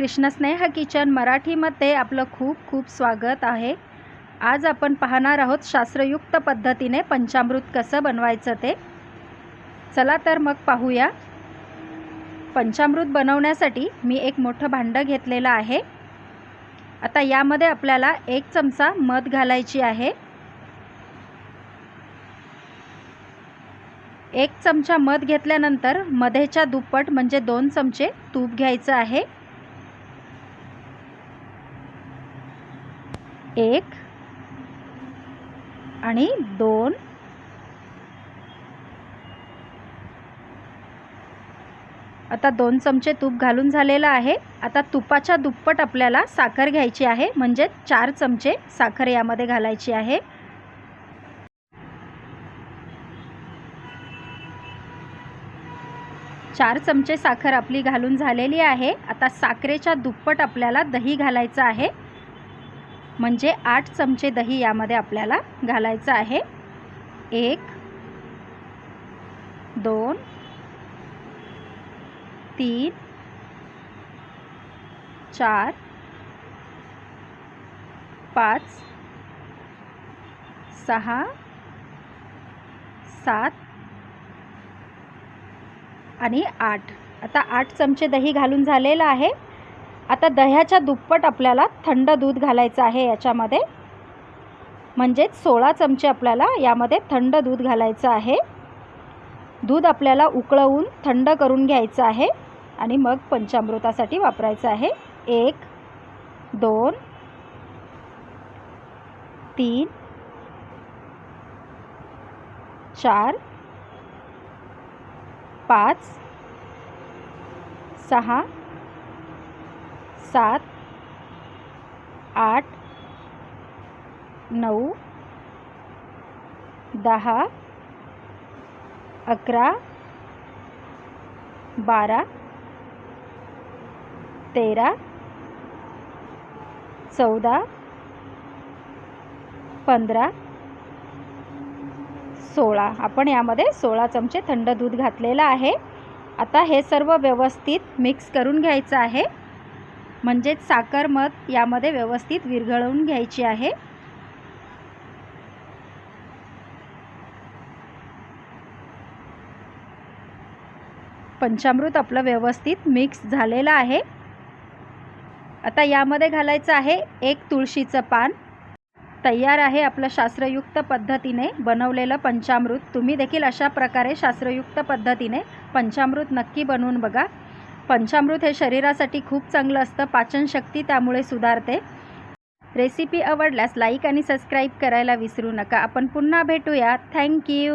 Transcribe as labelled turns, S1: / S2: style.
S1: कृष्णस्नेह kitchen मराठीमध्ये आपलं खूप खूप स्वागत आहे. आज आपण पाहणार आहोत शास्त्रयुक्त पद्धतीने पंचामृत कसं बनवायचं ते. चला तर मग पाहूया. पंचामृत बनवण्यासाठी मी एक मोठं भांडं घेतलेलं आहे. आता यामध्ये आपल्याला एक चमचा मध घालायची आहे. एक चमचा मध घेतल्यानंतर मधेच्या दुप्पट म्हणजे दोन चमचे तूप घ्यायचं आहे. एक आणि दोन. आता दोन चमचे तूप घालून झालेलं आहे. आता तुपाच्या दुप्पट आपल्याला साखर घ्यायची आहे. म्हणजे चार चमचे साखर यामध्ये घालायची आहे. चार चमचे साखर आपली घालून झालेली आहे. आता साखरेच्या दुप्पट आपल्याला दही घालायचं आहे. म्हणजे आठ चमचे दही यामध्ये आपल्याला घालायचं आहे. एक दोन तीन चार पाच सहा सात आणि आठ. आता आठ चमचे दही घालून झालेलं आहे. आता दह्याच्या दुप्पट आपल्याला थंड दूध घालायचं आहे याच्यामध्ये. म्हणजेच सोळा चमचे आपल्याला यामध्ये थंड दूध घालायचं आहे. दूध आपल्याला उकळवून थंड करून घ्यायचं आहे आणि मग पंचामृतासाठी वापरायचं आहे. एक दोन तीन चार पाच सहा सात आठ नऊ दहा अकरा बारा तेरा चौदा पंधरा सोळा. आपण यामध्ये सोळा चमचे थंड दूध घातलेलं आहे. आता हे सर्व व्यवस्थित मिक्स करून घ्यायचं आहे. म्हणजेच साखर मध यामध्ये व्यवस्थित विरघळवून घ्यायची आहे. पंचामृत आपलं व्यवस्थित मिक्स झालेलं आहे. आता यामध्ये घालायचं आहे एक तुळशीचं पान. तयार आहे आपलं शास्त्रयुक्त पद्धतीने बनवलेलं पंचामृत. तुम्ही देखील अशा प्रकारे शास्त्रयुक्त पद्धतीने पंचामृत नक्की बनवून बघा. पंचामृत हे शरीरासाठी खूप चांगलं असतं पाचनशक्ती त्यामुळे सुधारते. रेसिपी आवडल्यास लाईक आणि सबस्क्राईब करायला विसरू नका. आपण पुन्हा भेटूया. थँक्यू